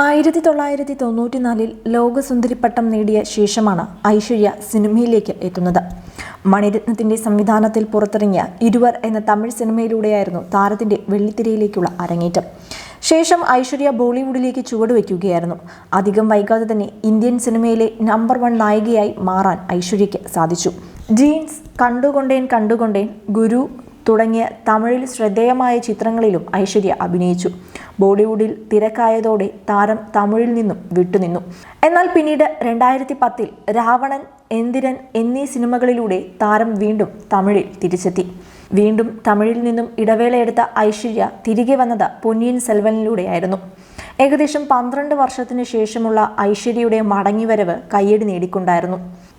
ആയിരത്തി തൊള്ളായിരത്തി തൊണ്ണൂറ്റിനാലിൽ ലോകസുന്ദരിപ്പട്ടം നേടിയ ശേഷമാണ് ഐശ്വര്യ സിനിമയിലേക്ക് എത്തുന്നത്. മണിരത്നത്തിന്റെ സംവിധാനത്തിൽ പുറത്തിറങ്ങിയ ഇരുവർ എന്ന തമിഴ് സിനിമയിലൂടെയായിരുന്നു താരത്തിന്റെ വെള്ളിത്തിരയിലേക്കുള്ള അരങ്ങേറ്റം. ശേഷം ഐശ്വര്യ ബോളിവുഡിലേക്ക് ചുവടുവെക്കുകയായിരുന്നു അധികം വൈകാതെ തന്നെ ഇന്ത്യൻ സിനിമയിലെ നമ്പർ വൺ നായികയായി മാറാൻ ഐശ്വര്യയ്ക്ക് സാധിച്ചു. ജീൻസ് കണ്ടുകൊണ്ടേൻ കണ്ടുകൊണ്ടേൻ ഗുരു തുടങ്ങിയ തമിഴിൽ ശ്രദ്ധേയമായ ചിത്രങ്ങളിലും ഐശ്വര്യ അഭിനയിച്ചു. ബോളിവുഡിൽ തിരക്കായതോടെ താരം തമിഴിൽ നിന്നും വിട്ടുനിന്നു. എന്നാൽ പിന്നീട് രണ്ടായിരത്തി പത്തിൽ രാവണൻ എന്തിരൻ എന്നീ സിനിമകളിലൂടെ താരം വീണ്ടും തമിഴിൽ തിരിച്ചെത്തി. വീണ്ടും തമിഴിൽ നിന്നും ഇടവേളയെടുത്ത ഐശ്വര്യ തിരികെ വന്നത് പൊന്നിയിൻ സെൽവനിലൂടെയായിരുന്നു. ഏകദേശം പന്ത്രണ്ട് വർഷത്തിനു ശേഷമുള്ള ഐശ്വര്യയുടെ മടങ്ങിവരവ് കയ്യടി നേടിക്കൊണ്ടായിരുന്നു.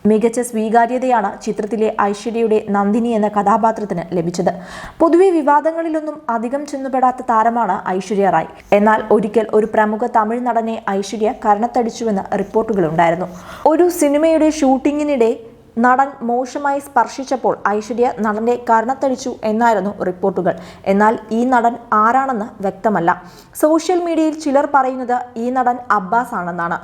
മികച്ച സ്വീകാര്യതയാണ് ചിത്രത്തിലെ ഐശ്വര്യയുടെ നന്ദിനി എന്ന കഥാപാത്രത്തിന് ലഭിച്ചത്. പൊതുവെ വിവാദങ്ങളിലൊന്നും അധികം ചെന്നുപെടാത്ത താരമാണ് ഐശ്വര്യ റായ്. എന്നാൽ ഒരിക്കൽ ഒരു പ്രമുഖ തമിഴ് നടനെ ഐശ്വര്യ കരണത്തടിച്ചുവെന്ന് റിപ്പോർട്ടുകളുണ്ടായിരുന്നു. ഒരു സിനിമയുടെ ഷൂട്ടിങ്ങിനിടെ നടൻ മോശമായി സ്പർശിച്ചപ്പോൾ ഐശ്വര്യ നടന്റെ കർണത്തടിച്ചു എന്നായിരുന്നു റിപ്പോർട്ടുകൾ. എന്നാൽ ഈ നടൻ ആരാണെന്ന് വ്യക്തമല്ല. സോഷ്യൽ മീഡിയയിൽ ചിലർ പറയുന്നത് ഈ നടൻ അബ്ബാസ് ആണെന്നാണ്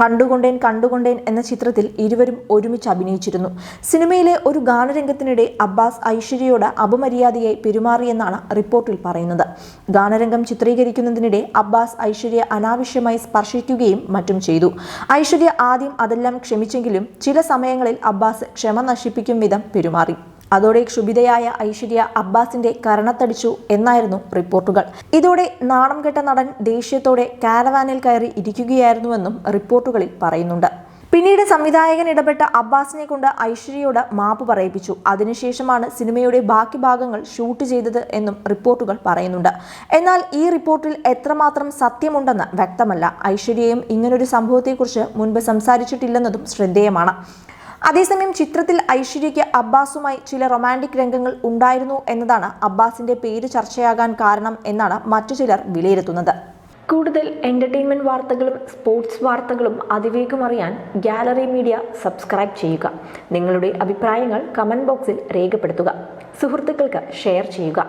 കണ്ടുകൊണ്ടേൻ കണ്ടുകൊണ്ടേൻ എന്ന ചിത്രത്തിൽ ഇരുവരും ഒരുമിച്ച് അഭിനയിച്ചിരുന്നു. സിനിമയിലെ ഒരു ഗാനരംഗത്തിനിടെ അബ്ബാസ് ഐശ്വര്യയോട് അപമര്യാദയായി പെരുമാറിയെന്നാണ് റിപ്പോർട്ടിൽ പറയുന്നത്. ഗാനരംഗം ചിത്രീകരിക്കുന്നതിനിടെ അബ്ബാസ് ഐശ്വര്യ അനാവശ്യമായി സ്പർശിക്കുകയും മറ്റും ചെയ്തു. ഐശ്വര്യ ആദ്യം അതെല്ലാം ക്ഷമിച്ചെങ്കിലും ചില സമയങ്ങളിൽ അബ്ബാസ് ക്ഷമ നശിപ്പിക്കും വിധം പെരുമാറി. അതോടെ ക്ഷുഭിതയായ ഐശ്വര്യ അബ്ബാസിന്റെ കരണത്തടിച്ചു എന്നായിരുന്നു റിപ്പോർട്ടുകൾ. ഇതോടെ നാണം കെട്ട നടൻ ദേഷ്യത്തോടെ കാരവാനിൽ കയറി ഇരിക്കുകയായിരുന്നുവെന്നും റിപ്പോർട്ടുകളിൽ പറയുന്നുണ്ട്. പിന്നീട് സംവിധായകൻ ഇടപെട്ട അബ്ബാസിനെ കൊണ്ട് ഐശ്വര്യയോട് മാപ്പ് പറയിപ്പിച്ചു. അതിനുശേഷമാണ് സിനിമയുടെ ബാക്കി ഭാഗങ്ങൾ ഷൂട്ട് ചെയ്തത് എന്നും റിപ്പോർട്ടുകൾ പറയുന്നുണ്ട്. എന്നാൽ ഈ റിപ്പോർട്ടിൽ എത്രമാത്രം സത്യമുണ്ടെന്ന് വ്യക്തമല്ല. ഐശ്വര്യയും ഇങ്ങനൊരു സംഭവത്തെക്കുറിച്ച് മുൻപ് സംസാരിച്ചിട്ടില്ലെന്നതും ശ്രദ്ധേയമാണ്. അതേസമയം ചിത്രത്തിൽ ഐശ്വര്യയ്ക്ക് അബ്ബാസുമായി ചില റൊമാന്റിക് രംഗങ്ങൾ ഉണ്ടായിരുന്നു എന്നതാണ് അബ്ബാസിന്റെ പേര് ചർച്ചയാകാൻ കാരണം എന്നാണ് മറ്റു ചിലർ വിലയിരുത്തുന്നത്. കൂടുതൽ എന്റർടൈൻമെന്റ് വാർത്തകളും സ്പോർട്സ് വാർത്തകളും അതിവേഗം അറിയാൻ ഗാലറി മീഡിയ സബ്സ്ക്രൈബ് ചെയ്യുക. നിങ്ങളുടെ അഭിപ്രായങ്ങൾ കമന്റ് ബോക്സിൽ രേഖപ്പെടുത്തുക. സുഹൃത്തുക്കൾക്ക് ഷെയർ ചെയ്യുക.